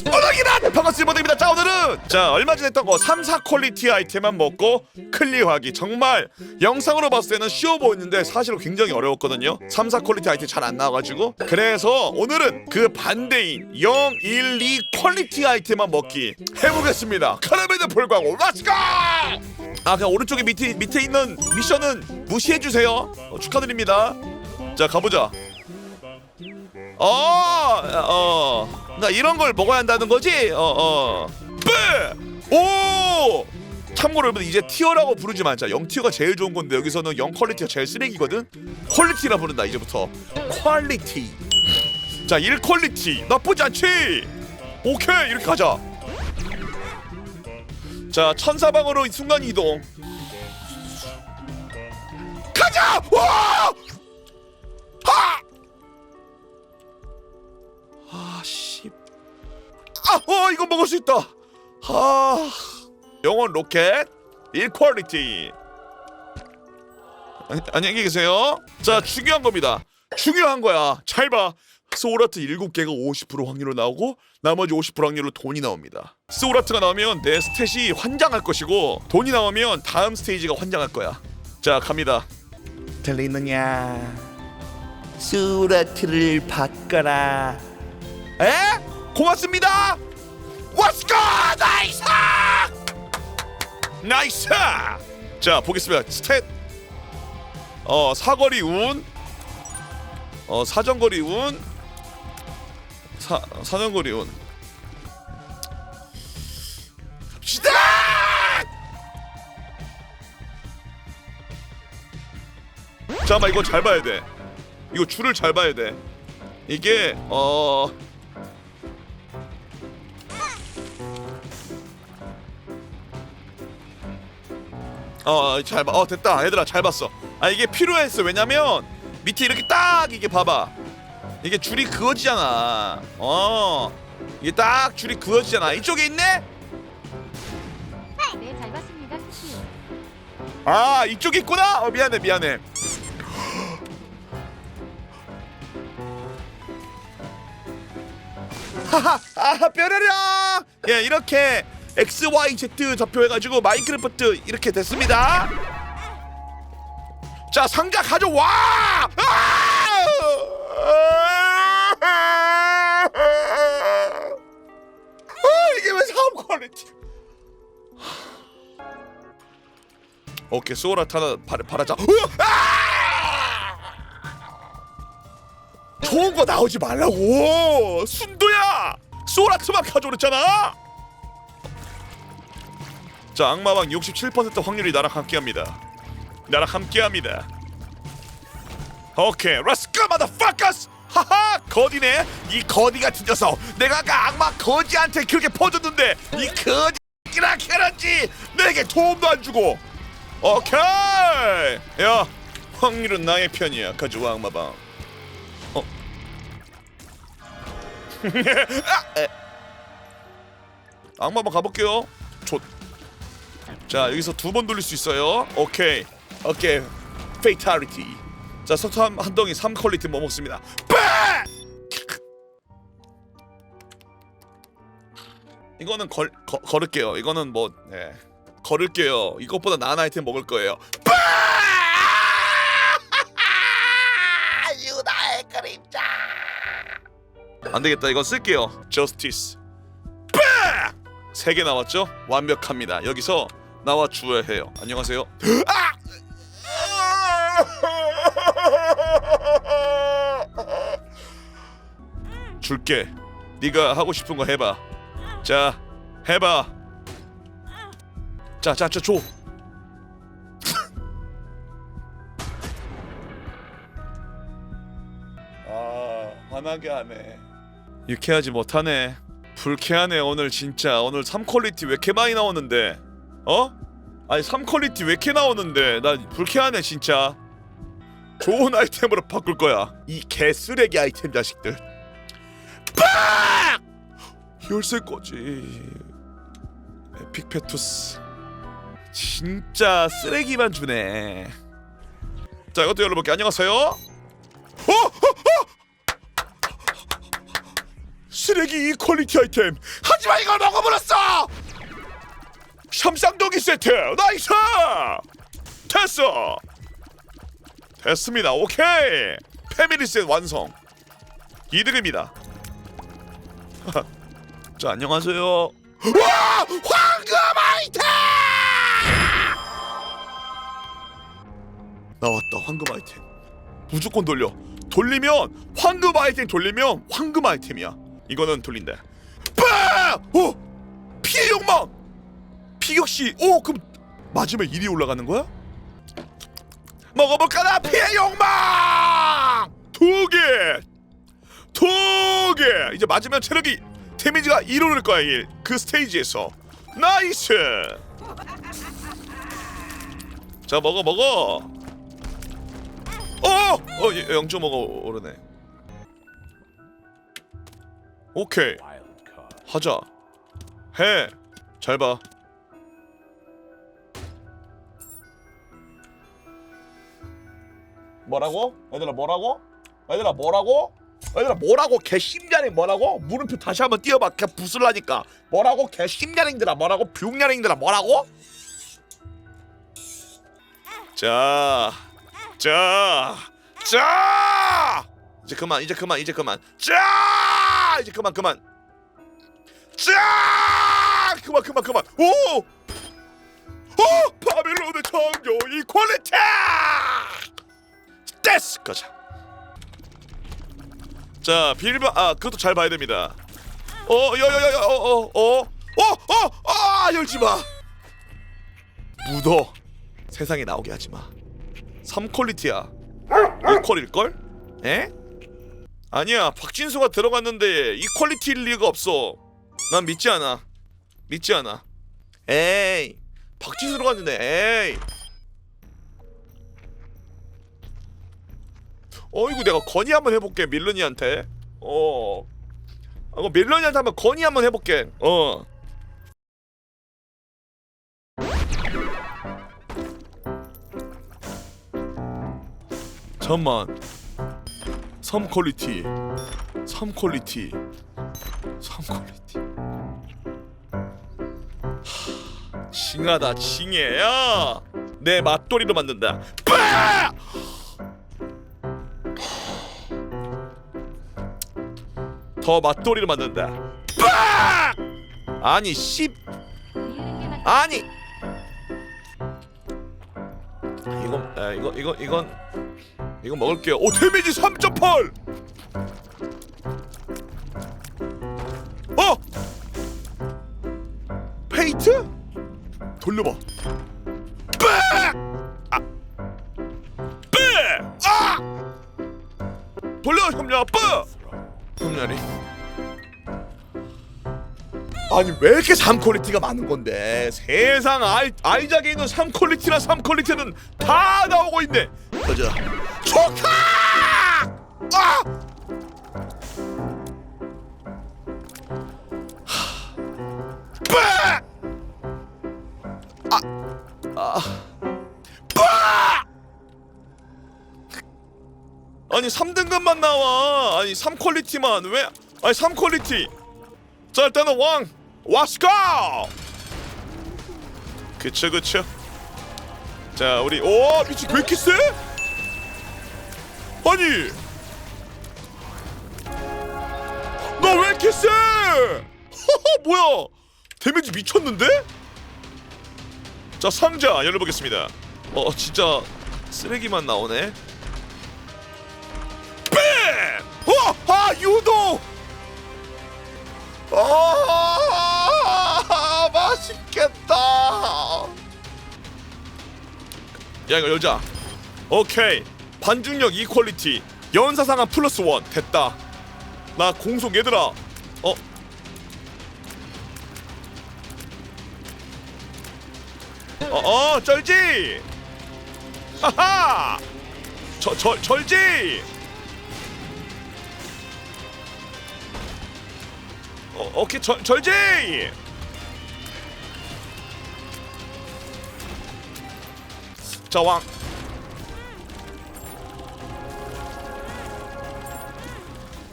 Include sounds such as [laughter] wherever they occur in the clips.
오덕이란 반갑습니다 모델입니다. 자 오늘은 자 얼마 전에 했던 거 3, 4 퀄리티 아이템만 먹고 클리어하기. 정말 영상으로 봤을 때는 쉬워 보였는데 사실은 굉장히 어려웠거든요. 3, 4 퀄리티 아이템 잘 안 나와가지고. 그래서 오늘은 그 반대인 0, 1, 2 퀄리티 아이템만 먹기 해보겠습니다. 카라멜드 불광호 렛츠고 아 그냥 오른쪽에 밑에 밑에 있는 미션은 무시해 주세요. 어, 축하드립니다. 자 가보자 어, 어, 나 이런 걸 먹어야 한다는 거지? 어, 어. 뿌! 오! 참고로 여러분 이제 티어라고 부르지 말자. 0 티어가 제일 좋은 건데 여기서는 0 퀄리티가 제일 쓰레기거든. 퀄리티라 부른다 이제부터. 퀄리티. 자, 1 퀄리티 나쁘지 않지? 오케이 이렇게 가자. 자, 천사방으로 순간 이동. 가자! 와! 어, 이거 먹을 수 있다. 아, 영원 로켓 1 퀄리티. 아니, 안녕히 계세요. 자, 중요한 겁니다. 중요한 거야. 잘 봐. 소울아트 7개가 50% 확률로 나오고 나머지 50% 확률로 돈이 나옵니다. 소울아트가 나오면 내 스탯이 환장할 것이고 돈이 나오면 다음 스테이지가 환장할 거야. 자, 갑니다. 들리느냐? 소울아트를 바꿔라. 에? 고맙습니다. Go! 나이스! 나이스! 자 보겠습니다. 스탯. 어 사거리 운. 어 사정거리 운. 사 사정거리 운. 갑시다! 잠깐만 이거 잘 봐야 돼. 이거 줄을 잘 봐야 돼. 이게 어. 어, 잘 봐. 어, 됐다. 얘들아, 잘 봤어. 아, 이게 필요했어. 왜냐면 밑에 이렇게 딱 이게 봐봐. 이게 줄이 그어지잖아. 어. 이게 딱 줄이 그어지잖아. 이쪽에 있네? 네, 잘 봤습니다. 쿠키. 아, 이쪽에 있구나. 어, 미안해, 미안해. [laughs] 하하, 아, 뾰로롱. 예, 이렇게 X, Y, Z 좌표 해가지고 마인크래프트 이렇게 됐습니다. 자, 상자 가져와. 아! 아, 이게 왜 사업 퀄리티? 오케이 소라트 하나 으아! 아! 좋은 거 나오지 말라고 순도야 소라트만 가져오랬잖아 자 악마왕 67% 확률이 나랑 함께합니다. 나랑 함께합니다. 오케이 고 마더파커스 하하 거디네? 이 거디 같은 녀석. 내가 아까 악마 거지한테 그렇게 퍼줬는데 이 거지라 캐런지 내게 도움도 안 주고. 오케이! 야 확률은 나의 편이야 가져와 악마방. 어. [laughs] 아, 에. 악마방 가볼게요. 좋 자 여기서 두 번 돌릴 수 있어요 오케이 오케이 페이탈리티 자 석탄 한 덩이 3 퀄리티 뭐 먹습니다 빠! 이거는 걸 거, 걸을게요 이거는 뭐 네. 걸을게요. 이것보다 나은 아이템 먹을 거예요. 빠! [laughs] 유다의 그림자. 안 되겠다. 이거 쓸게요. 저스티스. 빠! 세개 나왔죠? 완벽합니다. 여기서 나와 주어야 해요. 안녕하세요. 아! 줄게. 네가 하고 싶은 거 해봐. 자, 해봐. 자, 자, 저 줘. 아, 화나게 하네. 유쾌하지 못하네. 불쾌하네 오늘 진짜. 오늘 3 퀄리티 왜 이렇게 많이 나오는데? 어? 아니 3 퀄리티 왜 이렇게 나오는데? 나 불쾌하네 진짜. 좋은 아이템으로 바꿀 거야. 이 개쓰레기 아이템 자식들. 빡! 열쇠 거지. 에픽 페투스. 진짜 쓰레기만 주네. 자 이것도 열어볼게. 안녕하세요. 어? 어? 어? 쓰레기 이 퀄리티 아이템 하지만 이걸 먹어버렸어 샴쌍둥이 세트. 나이스! 됐어! 됐습니다. 오케이! 패밀리 셋 완성. 이득입니다. [laughs] 자 안녕하세요. 와! 황금 아이템! 나왔다 황금 아이템. 무조건 돌려. 돌리면 황금 아이템 돌리면 황금 아이템이야. 이거는 돌린다 빠! 오! 피격시 오 그럼 맞으면 1이 올라가는 거야? 먹어볼까나 피해 욕망 두개 두개 이제 맞으면 체력이 데미지가 1 오를 거야 일. 그 스테이지에서 나이스 자 먹어 먹어 어! 어, 예, 0.5가 오르네. 오케이. 하자. 해. 잘 봐. 뭐라고? 얘들아 뭐라고? 얘들아 뭐라고? 얘들아 뭐라고? 개심자링 뭐라고? 물음표 다시 한번 띄워봐. 개 부술라니까. 뭐라고? 개심자링들아 뭐라고? 뷰냐링들아 뭐라고? 자. 자, 자, 이제 그만, 이제 그만, 이제 그만, 자, 이제 그만, 그만, 자, 그만, 그만, 그만, 오, 오, 바빌론의 창조 이퀄리티, 됐어, 가자. 자, 빌바, 아, 그것도 잘 봐야 됩니다. 어, 여여여여, 어, 어, 어, 어, 어, 아, 열지 마. 묻어. 세상에 나오게 하지 마. 3 퀄리티야 2퀄일 걸? 에? 아니야 박진수가 들어갔는데 이 퀄리티일 리가 없어 난 믿지 않아 믿지 않아 에이 박진수 들어갔는데 에이 어이구 내가 건의 한번 해볼게 밀런이한테. 어. 아, 그 밀런이한테 한번 건의 한번 해볼게. 어. 잠만. 3 퀄리티. 3 퀄리티. 3 퀄리티. 하, 징하다 징해. 야내 맛돌이로 만든다. 빠! 더 맛돌이로 만든다 빠! 아니 씨 아니 이건 아, 이거 이거 이건 이거 먹을게요. 오 데미지 3.8. 어? 페이트? 돌려봐. 아니 왜 이렇게 3퀄리티가 많은 건데 세상 아이, 아이작에 있는 3퀄리티나 3퀄리티는 다 나오고 있네 가자 조카 아! 빠! 아! 아! 빠! 아니 3등급만 나와 아니 3퀄리티만 왜 아니 3퀄리티 자 일단은 왕 왓츠고 그쵸 그쵸 자 우리 오 미친 왜 이렇게 세? 아니 너 왜 이렇게 세? 뭐야 데미지 미쳤는데? 자 상자 열어보겠습니다 어 진짜 쓰레기만 나오네 뱀! 어! 아 유도! 아 맛있겠다. 야 이거 열자. 오케이 반중력 이퀄리티 연사 상한 플러스 원 됐다. 나 공속 얘들아. 어? 어 어 쩔지. 하하. 저절 절지. 어, 오케이 절 절지. 자왕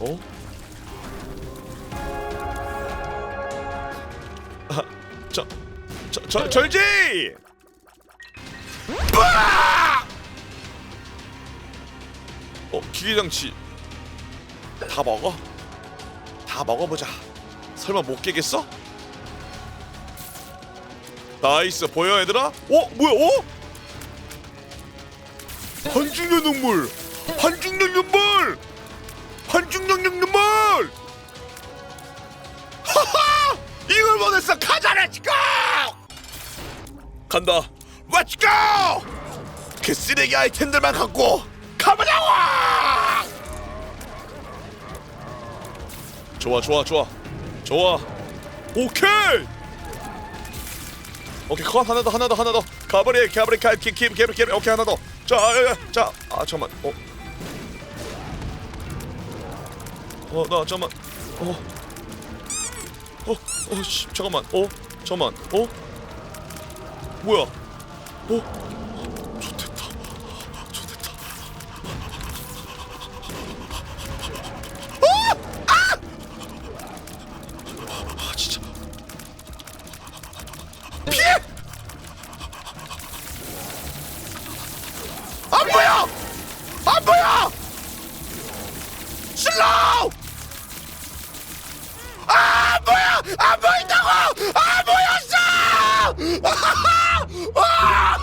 어? [laughs] 저, 저, 저, 절지! 어, 기계장치 다 먹어? 다 먹어보자 설마 못 깨겠어? 나이스 보여 얘들아? 어? 뭐야? 어? 한중년 눈물 한중년 눈물 한중년 눈물. 하하! 이걸 원했어. 가자 렛츠고 간다. 렛츠고 그 쓰레기 아이템들만 갖고 가보자고! 좋아 좋아 좋아. 좋아. 오케이! 오케이 컷 하나 더 하나 더 하나 더. 가버리 가버리 가킵킵 킵킵 킵 오케이 하나 더 자자아 잠만 어 어 나 잠만 어 어 어 씨 잠깐만 어 잠만 어? 뭐야? 어? 좋됐다. 좋됐다. 아 진짜. 피해 안 보여! 안 보여! 슬로우 아 뭐야 안 보인다고! 안 보였어! [laughs] 아,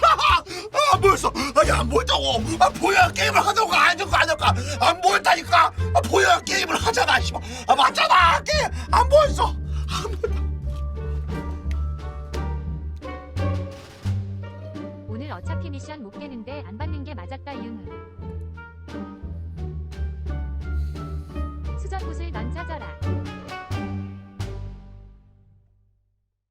안 보였어! 아니 안 보인다고! 아 보여야 게임을 하자고 안 하자고 안 하자고 안 보였다니까! 아 보여야 게임을 하잖아 아 맞잖아! 게임 안 보였어! 안 보였다 미션 못 깨는데 안 받는 게 맞았다 융. 수전 붓을 넌 찾아라.